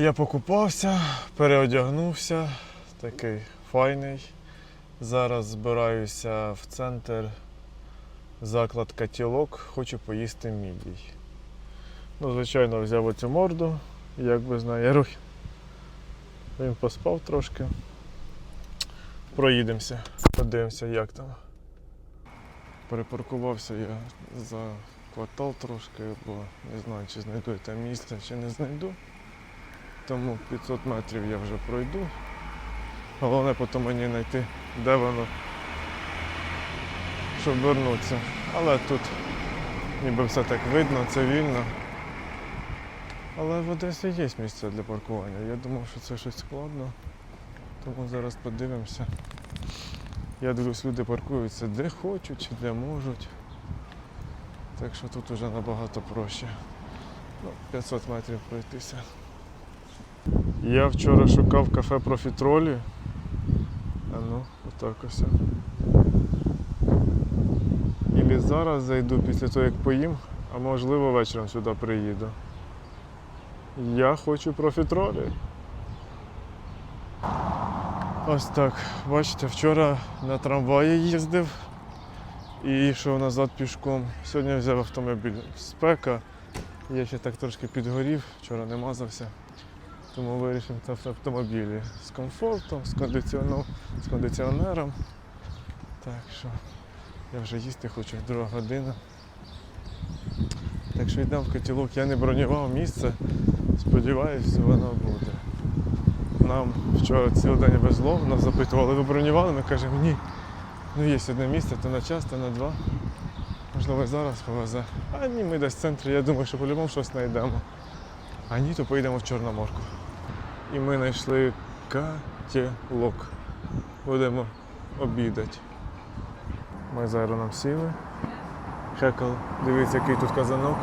Я покупався, переодягнувся, такий файний. Зараз збираюся в центр заклад Катілок, хочу поїсти мідій. Ну, звичайно, взяв оцю морду, як би знає рух. Він поспав трошки. Проїдемося, подивимося, як там. Перепаркувався я за квартал трошки, бо не знаю, чи знайду я там місце, чи не знайду. Тому 500 метрів я вже пройду. Головне потім мені знайти, де воно, щоб вернутися. Але тут ніби все так видно, це вільно. Але в Одесі є місце для паркування. Я думав, що це щось складно. Тому зараз подивимося. Я дивлюсь, люди паркуються де хочуть, де можуть. Так що тут вже набагато проще. Ну, 500 метрів пройтися. Я вчора шукав кафе профітролі. А ну, отак ось. Ілі зараз зайду після того, як поїм, а можливо вечором сюди приїду. Я хочу профітролі. Ось так. Бачите, вчора на трамваї їздив і йшов назад пішком. Сьогодні взяв автомобіль. Спека. Я ще так трошки підгорів, вчора не мазався. Тому вирішив та в автомобілі з комфортом, з кондиціоном, з кондиціонером. Так що я вже їсти хочу, друга година. Так що йдемо в котілок. Я не бронював місце. Сподіваюсь, воно буде. Нам вчора цілий день везло, нас запитували, ви бронювали? Ми кажемо, ні. Ну є одне місце, то на час, то на два. Можливо, зараз повезе. А ні, ми десь в центрі, я думаю, що по-любому щось знайдемо. А ні, то поїдемо в Чорноморку. І ми знайшли котелок. Будемо обідати. Ми зараз нам сіли. Хекл, дивіться, який тут казанок.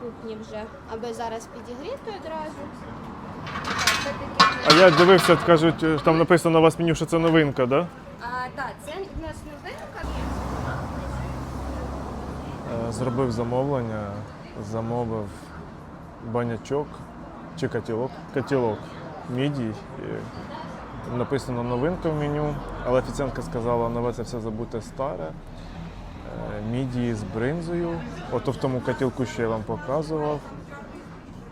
кухні вже, аби зараз підігріти одразу. А я дивився, кажуть, е, там написано у вас меню, що це новинка? Да? А, так, це у нас новинка. Е, Зробив замовлення, замовив банячок чи котілок. Котілок мідій. Написано новинка в меню, але офіціантка сказала, нове це все забуте старе. Е, Мідії з бринзою. Ото в тому котілку, що я вам показував.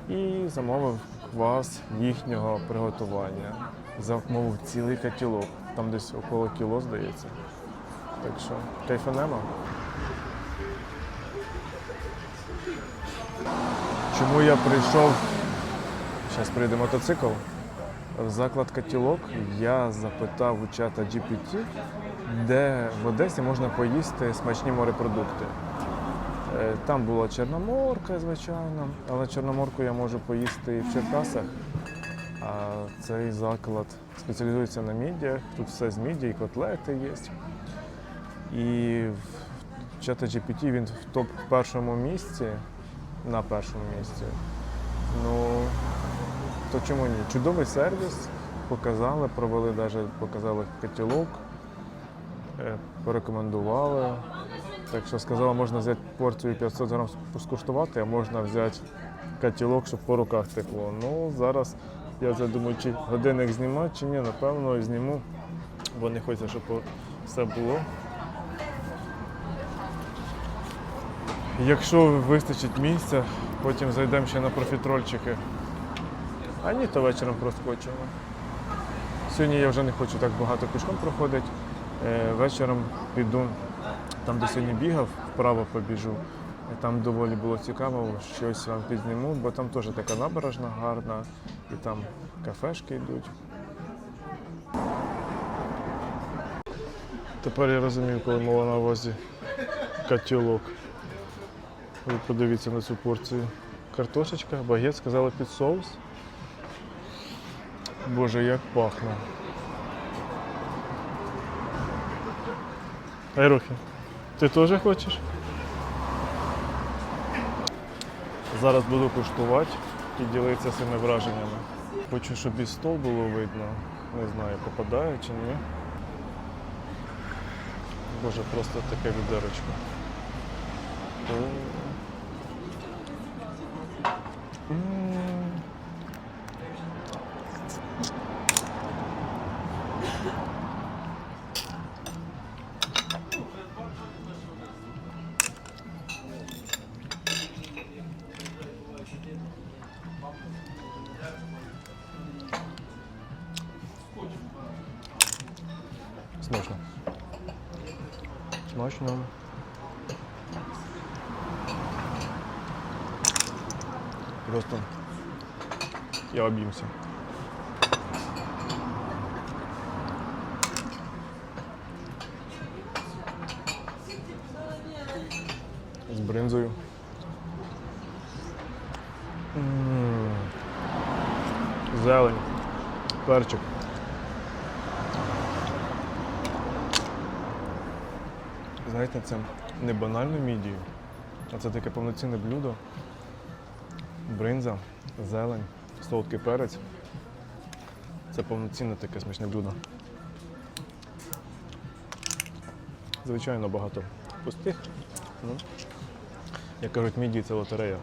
І замовив квас їхнього приготування. Замовив цілий котілок. Там десь около кіло, здається. Так що кайфанемо. Чому я прийшов? Зараз прийде мотоцикл. Заклад котілок я запитав у чата GPT, де в Одесі можна поїсти смачні морепродукти. Е, Там була чорноморка, звичайно, але чорноморку я можу поїсти і в Черкасах. А цей заклад спеціалізується на мідіях. Тут все з міді, і котлети є. І в чата GPT він в топ першому місці, на першому місці. Ну, то чому ні? Чудовий сервіс. Показали, провели навіть показали котілок, е, порекомендували. Так що сказала, можна взяти порцію 500 грам скуштувати, а можна взяти котілок, щоб по руках текло. Ну, зараз я вже думаю, чи годинник знімати, чи ні, напевно, зніму, бо не хочеться, щоб все було. Якщо вистачить місця, потім зайдемо ще на профітрольчики. А ні, то вечором проскочимо. Сьогодні я вже не хочу так багато пішком проходити. Е, вечором піду там, де сьогодні бігав, вправо побіжу. Там доволі було цікаво, щось вам підзніму, бо там теж така набережна гарна, і там кафешки йдуть. Тепер я розумію, коли мова на увазі котілок. Ви подивіться на цю порцію. Картошечка, багет, сказали під соус. Боже, як пахне. Айрохи, ти теж хочеш? Зараз буду куштувати і ділитися своїми враженнями. Хочу, щоб і стол було видно. Не знаю, попадає чи ні. Боже, просто таке відерочко. Смачно. Просто я об'їмся. З бринзою. М. Зелень, перчик. Знаєте, це не банально мідію, а це таке повноцінне блюдо. Бринза, зелень, солодкий перець. Це повноцінне таке смачне блюдо. Звичайно, багато пустих. Ну, як кажуть, мідії це лотерея.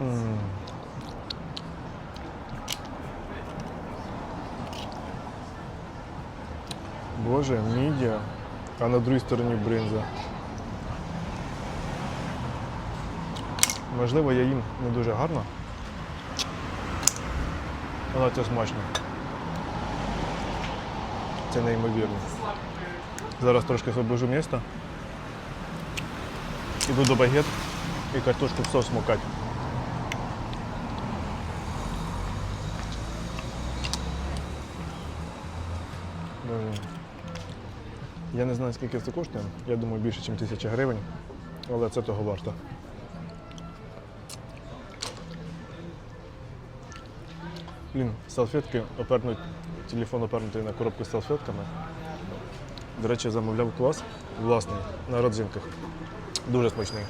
М. Боже, мідія, а на другій стороні бринза. Можливо, я їм не дуже гарно. Але це смачно. Це неймовірно. Зараз трошки освобожу місто. Іду до багет і картошку в соус смокать. Боже. Я не знаю, скільки це коштує. Я думаю, більше, ніж тисяча гривень, але це того варто. Блін, салфетки опернуть, телефон опернутий на коробку з салфетками. До речі, замовляв клас власний на родзинках. Дуже смачний.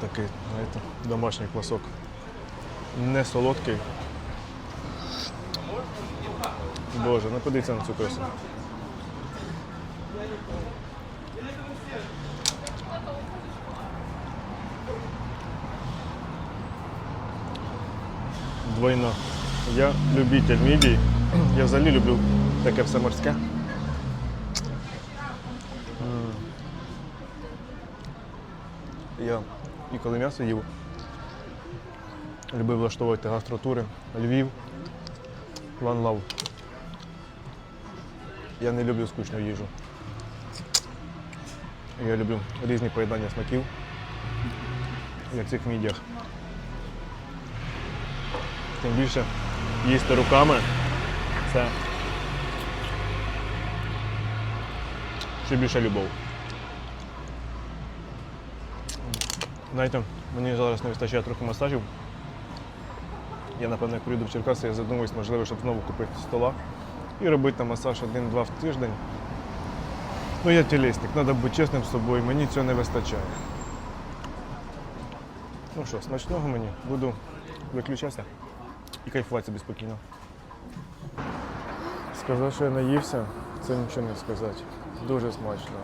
Такий, знаєте, домашній квасок. Не солодкий. Боже, ну подивіться на цю красу. Двойно. Я любитель мідій. Я взагалі люблю таке все морське. Я і коли м'ясо їв, любив влаштовувати гастротури. Львів, One Love. Я не люблю скучну їжу. Я люблю різні поєднання смаків, як в цих мідіях. Тим більше їсти руками це ще більше любов. Знаєте, мені зараз не вистачає трохи масажів. Я, напевно, як приїду в Черкаси, я задумуюсь, можливо, щоб знову купити стола і робити масаж один-два в тиждень. Ну, я тілесник, треба бути чесним з собою, мені цього не вистачає. Ну що, смачного мені, буду виключатися і кайфувати собі спокійно. Сказав, що я наївся, це нічого не сказати. Дуже смачно.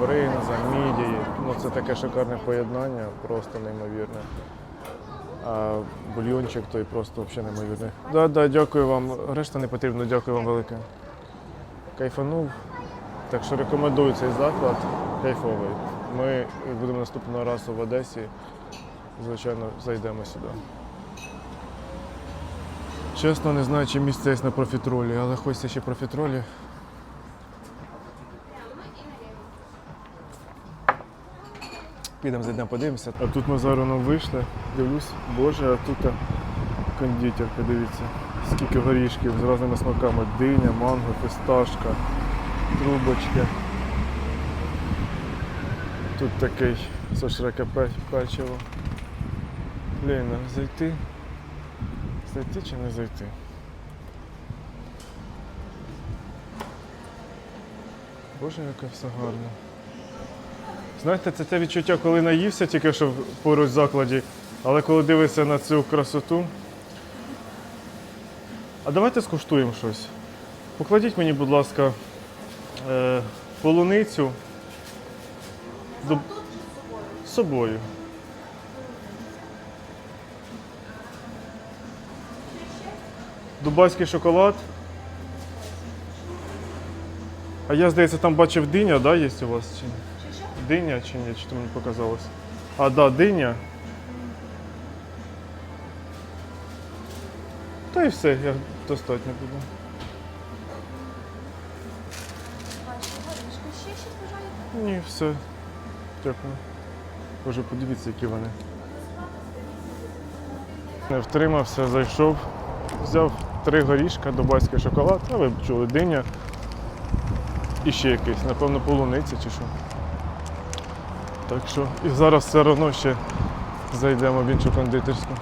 Бринза, мідії, ну це таке шикарне поєднання, просто неймовірне. А бульйончик той просто взагалі неймовірний. Да, да, дякую вам. Решта не потрібно, дякую вам велике. Кайфанув. Так що рекомендую цей заклад. Кайфовий. Ми будемо наступного разу в Одесі. Звичайно, зайдемо сюди. Чесно, не знаю, чи місце є на профітролі, але хочеться ще профітролі. Підемо зайдемо, подивимося. А тут ми зараз ну, вийшли, дивлюсь, боже, а тут кондитерка, дивіться. Скільки горішків з різними смаками. Диня, манго, фісташка, трубочки. Тут такий сошреке печиво. Блін, зайти. Зайти чи не зайти? Боже, яке все гарно. Знаєте, це те відчуття, коли наївся тільки що поруч в закладі, але коли дивишся на цю красоту. А давайте скуштуємо щось. Покладіть мені, будь ласка, е, полуницю до... з собою. Дубайський шоколад. А я, здається, там бачив диня, да, є у вас? Чи? ні? Диня чи ні? Чи то мені показалось? А, да, диня. Та й все, я достатньо бажаєте? Ні, все. Дякую. Боже, подивіться, які вони. Не втримався, зайшов, взяв три горішка, дубайський шоколад, а ви чули диня. І ще якийсь, напевно, полуниця чи що. Так що, і зараз все одно ще зайдемо в іншу кондитерську.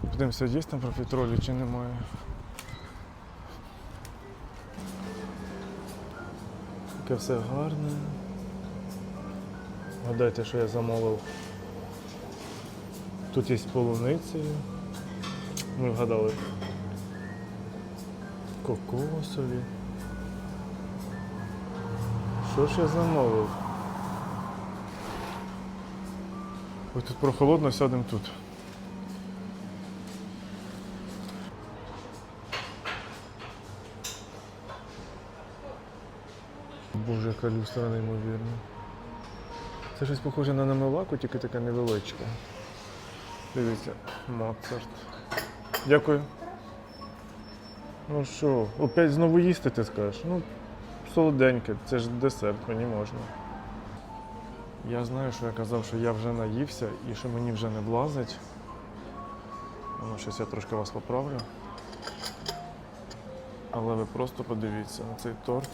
Подивимося, є там профітролі чи немає. Таке все гарне. Гадайте, що я замовив. Тут є полуниці. Ми вгадали. Кокосові. Що ж я замовив? Ой, тут прохолодно, сядемо тут. Боже, яка люстра неймовірна. Це щось похоже на намиваку, тільки таке невеличке. Дивіться, Моцарт. Дякую. Ну що, опять знову їсти ти скажеш? Ну, солоденьке, це ж десерт, мені можна. Я знаю, що я казав, що я вже наївся і що мені вже не влазить. Ну, щось я трошки вас поправлю. Але ви просто подивіться на цей торт.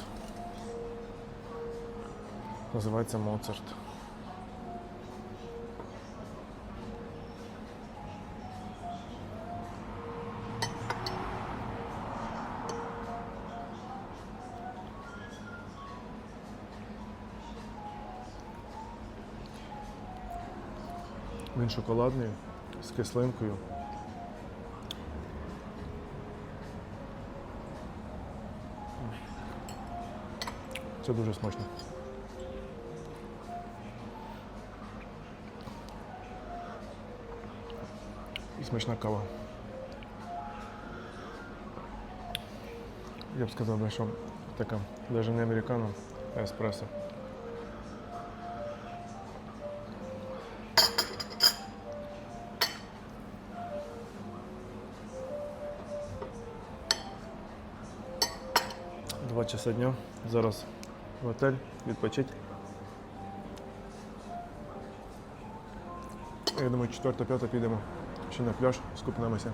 Називається Моцарт. Він шоколадний з кислинкою. Це дуже смачно. І смачна кава. Я б сказав, що така навіть не американо, а еспресо. Часа дня. Зараз в готель відпочить. Я думаю, четверта, п'ята підемо ще на пляж, скупнемося.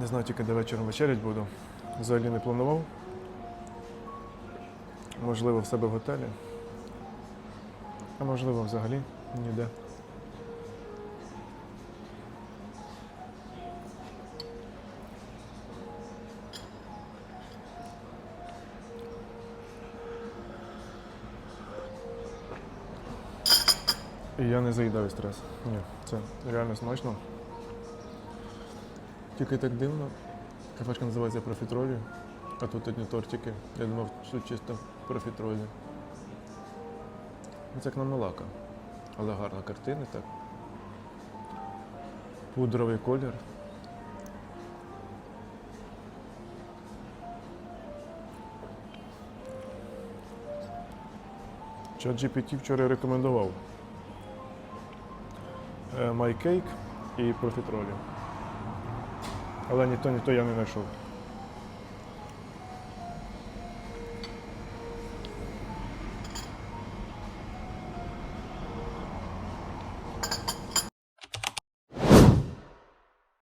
Не знаю тільки де вечором вечерять буду. Взагалі не планував. Можливо, в себе в готелі. Можливо, взагалі ніде. І я не заїдаю стрес. Ні, це реально смачно. Тільки так дивно. Кафешка називається профітролі, а тут одні тортики. Я думав, що чисто профітролі. Ну, Це як на Мелака. Але гарна картина так. Пудровий колір. ChatGPT вчора рекомендував е, MyCake і профітролі. Але ні то, ні то я не знайшов.